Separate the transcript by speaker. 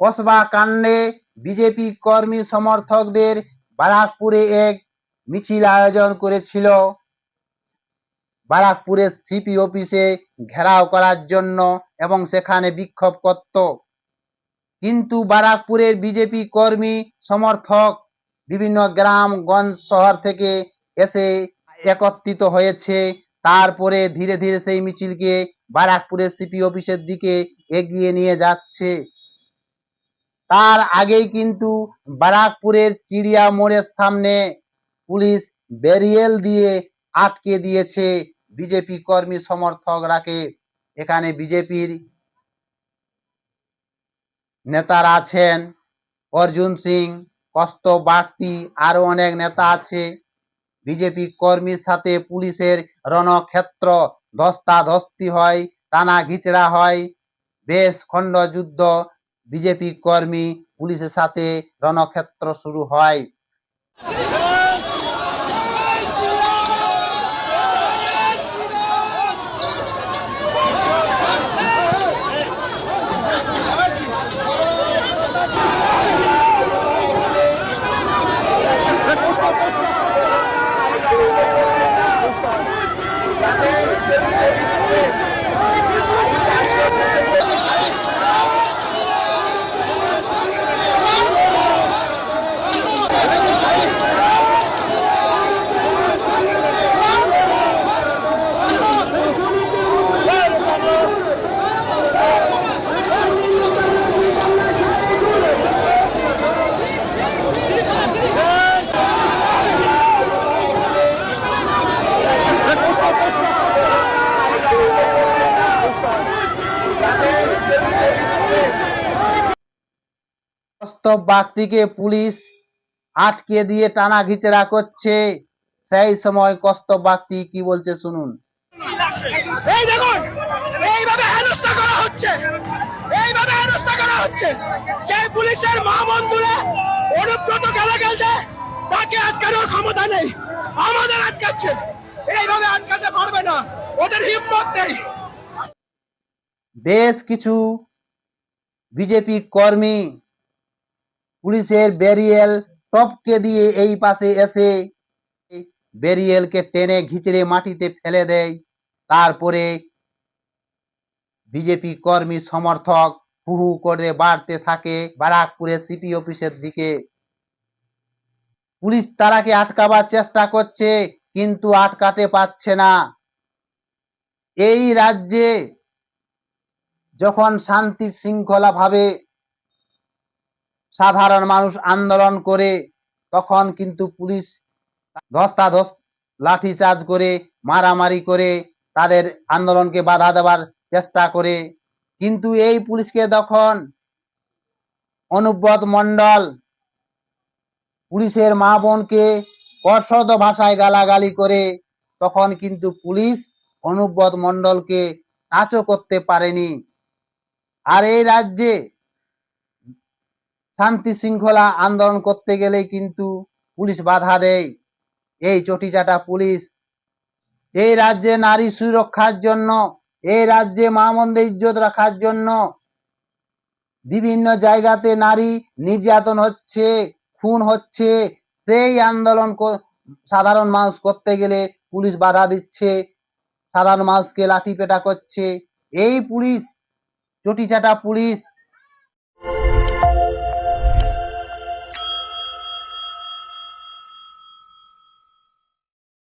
Speaker 1: কসবা কাণ্ডে বিজেপি কর্মী সমর্থকদের বারাকপুরে এক মিছিল আয়োজন করেছিল। বারাকপুরের সিপি অফিসে ঘেরাও করার জন্য এবং সেখানে বিক্ষোভ করত। কিন্তু বারাকপুরের বিজেপি কর্মী সমর্থক বিভিন্ন গ্রাম গঞ্জ শহর থেকে এসে একত্রিত হয়েছে। তারপরে ধীরে ধীরে সেই মিছিলকে বারাকপুরের সিপি অফিসের দিকে এগিয়ে নিয়ে যাচ্ছে। তার আগেই কিন্তু বারাকপুরের চিড়িয়া মোড়ের সামনে পুলিশ ব্যারিয়েল দিয়ে আটকে দিয়েছে বিজেপি কর্মী সমর্থকরাকে। এখানে বিজেপির নেতারা আছেন অর্জুন সিং কস্তব বাগতি, আরও অনেক নেতা আছে। বিজেপি কর্মীর সাথে পুলিশের রণক্ষেত্র ধস্তাধস্তি হয়, টানা ঘিচড়া হয়। বেশ খণ্ডযুদ্ধ বিজেপি কর্মী পুলিশের সাথে রণক্ষেত্র শুরু হয়। কস্তব বাগতিকে পুলিশ আটকে দিয়ে টানা ঘিচড়া করছে। সেই সময় কস্তব বাগতি কি বলছে শুনুন।
Speaker 2: এই দেখুন এইভাবে হেনস্থা করা হচ্ছে। এইভাবে হেনস্থা করা হচ্ছে। যে পুলিশের মা বন্ধুরা অনুব্রত খেলা খেলতে তাকে আটকানোর ক্ষমতা নেই। আমাদের আটকাচ্ছে। এইভাবে আটকাতে পারবে না। ওদের হিম্মত নেই।
Speaker 1: বেশ কিছু বিজেপি কর্মী পুলিশের ব্যারিয়েল টপকে দিয়ে এই পাশে এসে ব্যারিয়েলকে টেনে ঘিচড়ে মাটিতে ফেলে দেয়। তারপরে বিজেপি কর্মী সমর্থক হু হু করে বাড়তে থাকে বারাকপুরের সিপি অফিসের দিকে। পুলিশ তারাকে আটকাবার চেষ্টা করছে, কিন্তু আটকাতে পারছে না। এই রাজ্যে যখন শান্তি শৃঙ্খলা ভাবে সাধারণ মানুষ আন্দোলন করে তখন কিন্তু পুলিশ ধস্তাধস্ত লাঠিচার্জ করে, মারামারি করে, তাদের আন্দোলনকে বাধা দেওয়ার চেষ্টা করে। কিন্তু এই পুলিশকে তখন অনুব্রত মণ্ডল পুলিশের মা বোনকে কর্ষদ ভাষায় গালাগালি করে, তখন কিন্তু পুলিশ অনুব্রত মণ্ডলকে নাচও করতে পারেনি। আর এই রাজ্যে শান্তি শৃঙ্খলা আন্দোলন করতে গেলে কিন্তু পুলিশ বাধা দেয়। এই চটিচাটা পুলিশ, এই রাজ্যে নারী সুরক্ষার জন্য, এই রাজ্যে মা মন্দির ইজ্জত রাখার জন্য। বিভিন্ন জায়গাতে নারী নির্যাতন হচ্ছে, খুন হচ্ছে, সেই আন্দোলন সাধারণ মানুষ করতে গেলে পুলিশ বাধা দিচ্ছে, সাধারণ মানুষকে লাঠি পেটা করছে। এই পুলিশ, চটিচাটা পুলিশ